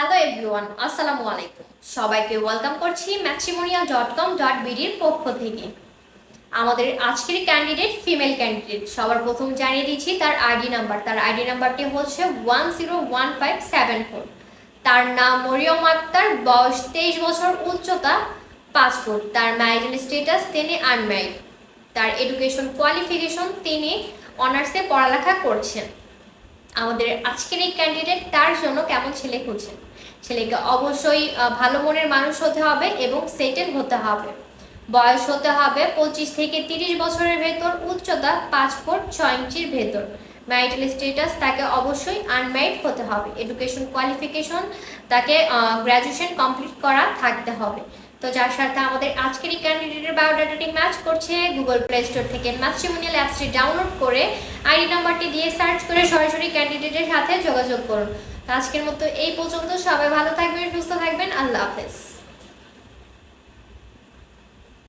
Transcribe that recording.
Hello everyone, আসসালামু আলাইকুম। সবাইকে ওয়েলকাম করছি ম্যাট্রিমোনিয়াল ডট কম ডট বিডির পক্ষ থেকে। আমাদের আজকের ক্যান্ডিডেট ফিমেল ক্যান্ডিডেট সবার প্রথম জানিয়ে দিচ্ছি তার আইডি নাম্বার তার আইডি নাম্বারটি হচ্ছে one zero one five seven four তার নাম মরিয়ম আক্তার, বয়স তেইশ বছর, উচ্চতা পাঁচ ফুট। তার ম্যারিটাল স্টেটাস তিনি আনম্যারিড তার এডুকেশন কোয়ালিফিকেশন তিনি অনার্সে পড়ালেখা করছেন। আমাদের আজকের এই ক্যান্ডিডেট তার জন্য কেমন ছেলে খুঁজছেন? ছেলেকে অবশ্যই ভালো মনের মানুষ হতে হবে এবং সেটেল হতে হবে। বয়স হতে হবে পঁচিশ থেকে তিরিশ বছরের ভেতর, উচ্চতা পাঁচ ফুট ছয় ইঞ্চির ভেতর। ম্যারিটাল স্টেটাস তাকে অবশ্যই আনম্যারিড হতে হবে। এডুকেশন কোয়ালিফিকেশন তাকে গ্র্যাজুয়েশন কমপ্লিট করা থাকতে হবে। তো যার সাথে আমাদের আজকের এই ক্যান্ডিডেটের বায়োডাটাটি ম্যাচ করছে গুগল প্লে স্টোর থেকে ম্যাট্রিমোনিয়াল অ্যাপসটি ডাউনলোড করে আইডি নাম্বারটি দিয়ে সার্চ করে সরাসরি ক্যান্ডিডেটের সাথে যোগাযোগ করুন। তো আজকের মতো এই পর্যন্ত, সবাই ভালো থাকবেন, সুস্থ থাকবেন, আল্লাহ হাফেজ।